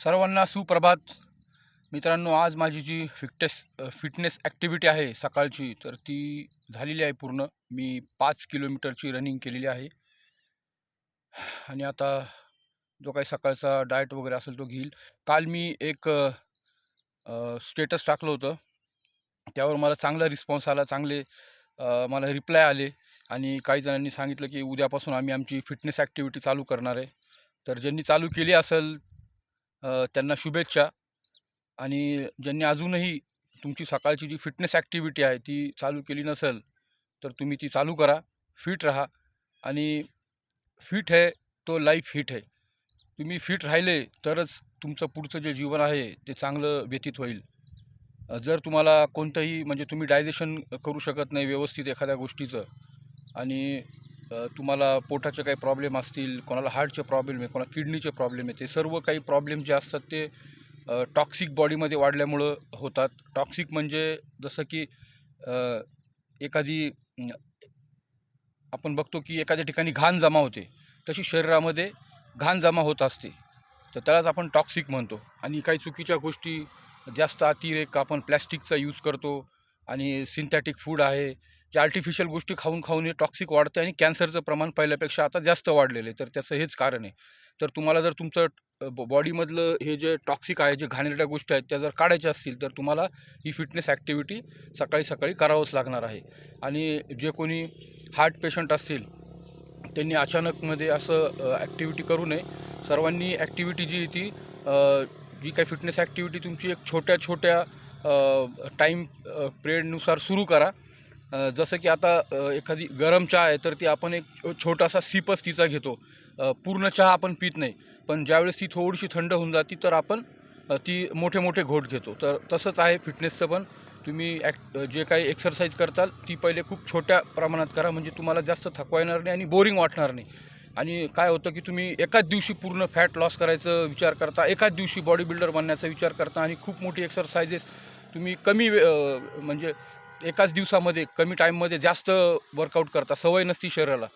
सर्वांना सुप्रभात. मित्रांनो आज माझी जी फिटनेस फिटनेस ॲक्टिव्हिटी आहे सकाळची तर ती झालेली आहे पूर्ण. मी पाच किलोमीटरची रनिंग केलेली आहे. आणि आता जो काही सकाळचा डाएट वगैरे असेल तो घेईल. काल मी एक स्टेटस टाकलं होतं. त्यावर मला चांगला रिस्पॉन्स आला चांगले मला रिप्लाय आले. आणि काही जणांनी सांगितलं की उद्यापासून आम्ही आमची फिटनेस ॲक्टिव्हिटी चालू करणार आहे. तर ज्यांनी चालू केली असेल त्यांना शुभेच्छा. आणि ज्यांनी अजूनही तुमची सकाळची जी फिटनेस ॲक्टिव्हिटी आहे ती चालू केली नसेल तर तुम्ही ती चालू करा. फिट राहा. आणि फिट आहे तो लाईफ हिट आहे. तुम्ही फिट राहिले तरच तुमचं पुढचं जे जीवन आहे ते चांगलं व्यतीत होईल. जर तुम्हाला कोणतंही म्हणजे तुम्ही डायजेशन करू शकत नाही व्यवस्थित एखाद्या गोष्टीचं आणि तुम्हाला पोटाचे काही प्रॉब्लेम असतील कोणाला हार्टचे प्रॉब्लेम आहे कोणाला किडनीचे प्रॉब्लेम आहे ते सर्व काही प्रॉब्लेम जे असतात ते टॉक्सिक बॉडीमध्ये वाढल्यामुळं होतात. टॉक्सिक म्हणजे जसं की एखादी आपण बघतो की एखाद्या ठिकाणी घाण जमा होते तशी शरीरामध्ये घाण जमा होत असते. तर त्यालाच आपण टॉक्सिक म्हणतो. आणि काही चुकीच्या गोष्टी जास्त अतिरेक आपण प्लॅस्टिकचा यूज करतो. आणि सिंथॅटिक फूड आहे. जे आर्टिफिशियल गोष्टी खाऊन खाऊन हे टॉक्सिक वाढतं आणि कॅन्सरचं प्रमाण पहिल्यापेक्षा आता जास्त वाढलेलं आहे. तर त्याचं हेच कारण आहे. तर तुम्हाला जर तुमचं ब बॉडीमधलं हे जे टॉक्सिक आहे जे घाणेरड्या गोष्टी आहेत त्या जर काढायच्या असतील तर तुम्हाला ही फिटनेस ॲक्टिव्हिटी सकाळी सकाळी करावंच लागणार आहे. आणि जे कोणी हार्ट पेशंट असतील त्यांनी अचानकमध्ये असं ॲक्टिव्हिटी करू नये. सर्वांनी ॲक्टिव्हिटी जी आहे ती जी काही फिटनेस ॲक्टिव्हिटी तुमची एक छोट्या छोट्या टाईम पिरियडनुसार सुरू करा. जसं की आता एखादी गरम चहा आहे तर ती आपण एक छोटासा सिपच तिचा घेतो. पूर्ण चहा आपण पित नाही. पण ज्यावेळेस ती थोडीशी थंड होऊन जाते तर आपण ती मोठे मोठे घोट घेतो. तर तसंच आहे फिटनेसचं पण. तुम्ही ॲक्ट जे काही एक्सरसाइज करताल ती पहिले खूप छोट्या प्रमाणात करा. म्हणजे तुम्हाला जास्त थकवा येणार नाही आणि बोरिंग वाटणार नाही. आणि काय होतं की तुम्ही एकाच दिवशी पूर्ण फॅट लॉस करायचं विचार करता एकाच दिवशी बॉडी बिल्डर बनण्याचा विचार करता आणि खूप मोठी एक्सरसाइजेस तुम्ही कमी वे- म्हणजे एकाच दिवसामध्ये कमी टाईममध्ये जास्त वर्कआउट करता सवय नसती शरीराला.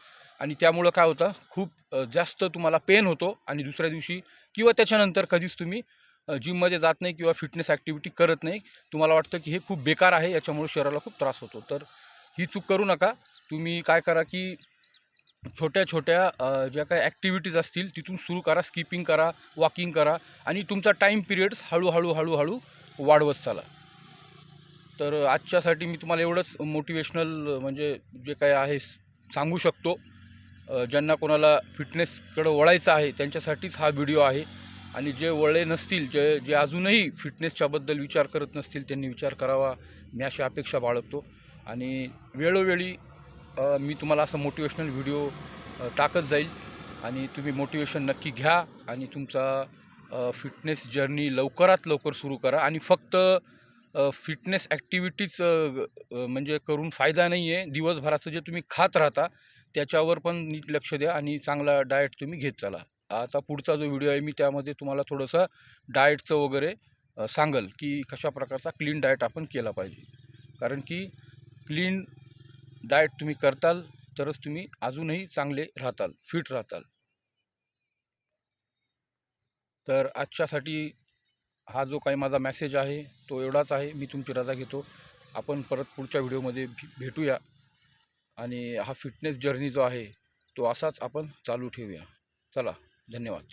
आणि त्यामुळं काय होतं खूप जास्त तुम्हाला पेन होतो आणि दुसऱ्या दिवशी किंवा त्याच्यानंतर कधीच तुम्ही जिममध्ये जात नाही किंवा फिटनेस ॲक्टिव्हिटी करत नाही तुम्हाला वाटतं की हे खूप बेकार आहे याच्यामुळे शरीराला खूप त्रास होतो. तर ही चूक करू नका. तुम्ही काय करा की छोट्या छोट्या ज्या काही ॲक्टिव्हिटीज असतील तिथून सुरू करा स्किपिंग करा वॉकिंग करा आणि तुमचा टाईम पिरियड्स हळूहळू हळूहळू वाढवत चाला. तर आजच्यासाठी मी तुम्हाला एवढंच मोटिवेशनल म्हणजे जे काय आहे सांगू शकतो. ज्यांना कोणाला फिटनेसकडं वळायचं आहे त्यांच्यासाठीच हा व्हिडिओ आहे. आणि जे वळले नसतील जे जे अजूनही फिटनेसच्याबद्दल विचार करत नसतील त्यांनी विचार करावा. मी अशी अपेक्षा बाळगतो. आणि वेळोवेळी मी तुम्हाला असं मोटिवेशनल व्हिडिओ टाकत जाईल. आणि तुम्ही मोटिवेशन नक्की घ्या. आणि तुमचा फिटनेस जर्नी लवकरात लवकर सुरू करा. आणि फक्त फिटनेस ॲक्टिव्हिटीज म्हणजे करून फायदा नाही आहे दिवसभराचं जे तुम्ही खात राहता त्याच्यावर पण नीट लक्ष द्या आणि चांगला डाएट तुम्ही घेत चला. आता पुढचा जो व्हिडिओ आहे मी त्यामध्ये तुम्हाला थोडंसं डाएटचं वगैरे सांगल की कशा प्रकारचा क्लीन डाएट आपण केला पाहिजे. कारण की क्लीन डाएट तुम्ही करताल तरच तुम्ही अजूनही चांगले राहताल फिट राहताल. तर आजच्यासाठी हा जो काही माझा मेसेज आहे तो एवढाच आहे. मी तुमची रजा घेतो. आपण परत पुढच्या व्हिडिओमध्ये भे- भेटूया. आणि हा फिटनेस जर्नी जो आहे तो असाच आपण चालू ठेवूया. चला धन्यवाद.